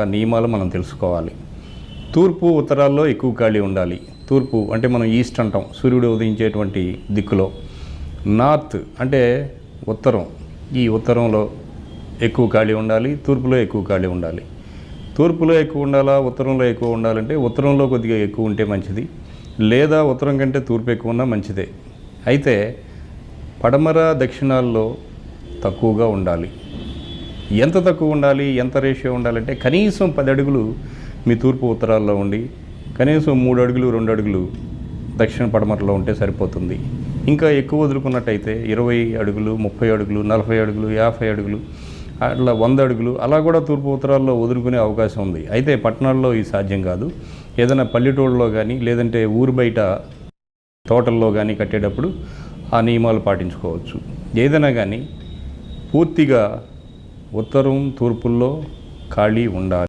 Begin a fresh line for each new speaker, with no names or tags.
ఆ నియమాలు మనం తెలుసుకోవాలి. తూర్పు ఉత్తరాల్లో ఎక్కువ ఖాళీ ఉండాలి. తూర్పు అంటే మనం ఈస్ట్ అంటాం. సూర్యుడు ఉదయించేటువంటి దిక్కులో. నార్త్ అంటే ఉత్తరం. ఈ ఉత్తరంలో ఎక్కువ ఖాళీ ఉండాలి. తూర్పులో ఎక్కువ ఖాళీ ఉండాలి. తూర్పులో ఎక్కువ ఉండాలా? ఉత్తరంలో ఎక్కువ ఉండాలంటే ఉత్తరంలో కొద్దిగా ఎక్కువ ఉంటే మంచిది. లేదా ఉత్తరం కంటే తూర్పు ఎక్కువ ఉన్నా మంచిదే. అయితే పడమర దక్షిణాల్లో తక్కువగా ఉండాలి. ఎంత తక్కువ ఉండాలి ఎంత రేషియో ఉండాలంటే కనీసం పది అడుగులు మీ తూర్పు ఉత్తరాల్లో ఉండి కనీసం మూడు అడుగులు రెండు అడుగులు దక్షిణ పడమరలో ఉంటే సరిపోతుంది. ఇంకా ఎక్కువ వదులుకున్నట్టయితే ఇరవై అడుగులు ముప్పై అడుగులు నలభై అడుగులు యాభై అడుగులు అట్లా వంద అడుగులు అలా కూడా తూర్పు ఉత్తరాల్లో వదులుకునే అవకాశం ఉంది. అయితే పట్టణాల్లో ఇది సాధ్యం కాదు. ఏదైనా పల్లెటూళ్ళలో కానీ లేదంటే ఊరు బయట తోటల్లో కానీ కట్టేటప్పుడు ఆ నియమాలు పాటించుకోవచ్చు. ఏదైనా కానీ పూర్తిగా ఉత్తరం తూర్పుల్లో ఖాళీ ఉండాలి.